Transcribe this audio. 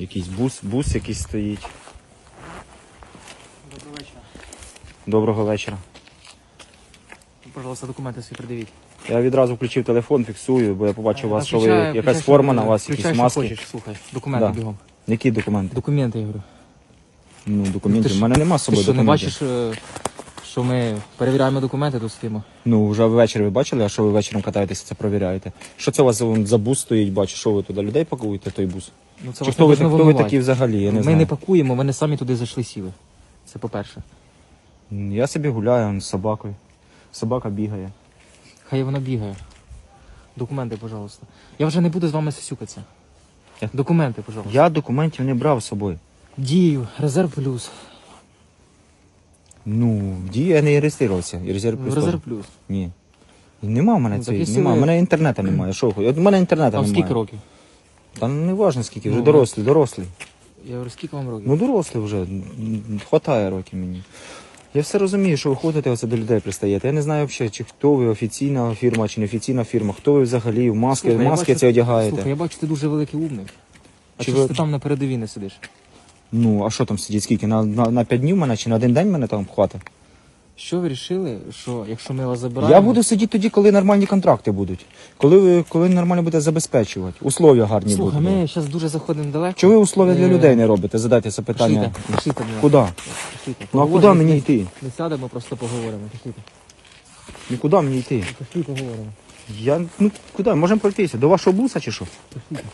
Якийсь бус, бус якийсь стоїть. Доброго вечора. Доброго вечора. Пожалуйста, документи свої придивіть. Я відразу включив телефон, фіксую, бо я побачив у вас, що ви Включай, якась включай, форма на вас, включай, якісь що маски. хочеш, слухай. Документи Да. бігом. Які документи? Документи, я говорю. Ну, документи. Ти У ж- мене нема з Ти собою що, не документів. бачиш, е, що ми перевіряємо документи, тут стоїмо? Ну, вже ввечері ви бачили, а що ви вечором катаєтеся, це провіряєте. Що це у вас за- за бус стоїть, бачу, що ви туди людей пакуєте, той бус? Ну, це Чи вас хто ви, хто ви такі взагалі? Я не Ми знаю. не пакуємо, вони самі туди зайшли сіли. Це по-перше. Я собі гуляю он, з собакою. Собака бігає. Хай вона бігає. Документи, пожалуйста. Я вже не буду з вами сисюкатися. Я- Документи, пожалуйста. Я документів не брав з собою. Дію, резерв плюс. Ну, дію я не реєструвався. І резерв плюс резерв теж. плюс. Ні. Нема в мене Ну, так цієї. якщо Нема. ви- У мене інтернету немає. Що ви? От У мене інтернету Вам немає. скільки років? Та не важно скільки, вже Ну, дорослий, дорослий. Я говорю, скільки вам років? Ну дорослий вже. м, Хватає років мені. Я все розумію, що ви ходите оце до людей пристаєте. Я не знаю взагалі, чи хто ви офіційна фірма, чи не офіційна фірма, хто ви взагалі в маски, Слухай, я маски бачу- ці одягаєте. Слухай, я бачу, ти дуже великий умник. А Чи чи ви- ти там на передовій не сидиш? Ну, а що там сидіть? Скільки? На, на, на 5 днів мене чи на один день мене там хватить? Що ви вирішили, що якщо ми вас забираємо... Я буду сидіти тоді, коли нормальні контракти будуть. Коли ви коли нормально буде забезпечувати. Условия гарні Слухай, будуть. ми зараз дуже заходимо далеко. Чого ви условия для людей не робите? Задайте це питання. Пішліте, Куди? пішліте. Ну а куди мені йти? Не сядемо, просто поговоримо. Пішліте. Нікуди мені йти? Пішли поговоримо. Я ну куди? Можемо пройтися? До вашого буса чи що? Пішліте.